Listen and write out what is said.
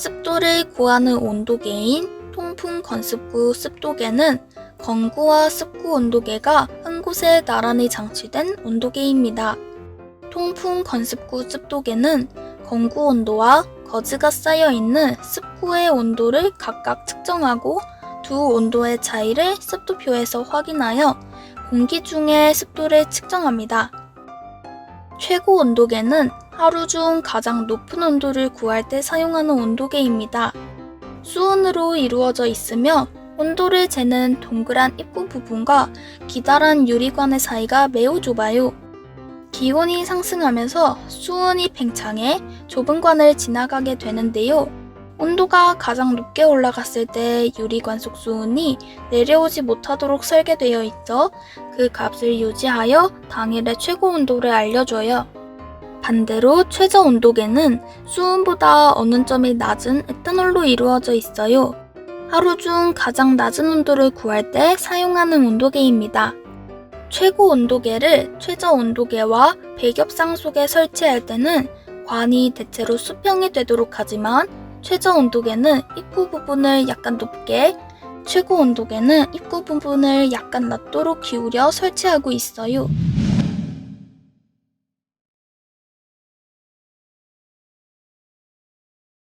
습도를 구하는 온도계인 통풍 건습구 습도계는 건구와 습구 온도계가 한 곳에 나란히 장치된 온도계입니다. 통풍 건습구 습도계는 건구 온도와 거즈가 쌓여 있는 습구의 온도를 각각 측정하고 두 온도의 차이를 습도표에서 확인하여 공기 중의 습도를 측정합니다. 최고 온도계는 하루 중 가장 높은 온도를 구할 때 사용하는 온도계입니다. 수온으로 이루어져 있으며 온도를 재는 동그란 입구 부분과 기다란 유리관의 사이가 매우 좁아요. 기온이 상승하면서 수온이 팽창해 좁은 관을 지나가게 되는데요. 온도가 가장 높게 올라갔을 때 유리관 속 수온이 내려오지 못하도록 설계되어 있어 그 값을 유지하여 당일의 최고 온도를 알려줘요. 반대로 최저 온도계는 수온보다 어느 점이 낮은 에탄올로 이루어져 있어요. 하루 중 가장 낮은 온도를 구할 때 사용하는 온도계입니다. 최고 온도계를 최저 온도계와 배겹상 속에 설치할 때는 관이 대체로 수평이 되도록 하지만 최저 온도계는 입구 부분을 약간 높게, 최고 온도계는 입구 부분을 약간 낮도록 기울여 설치하고 있어요.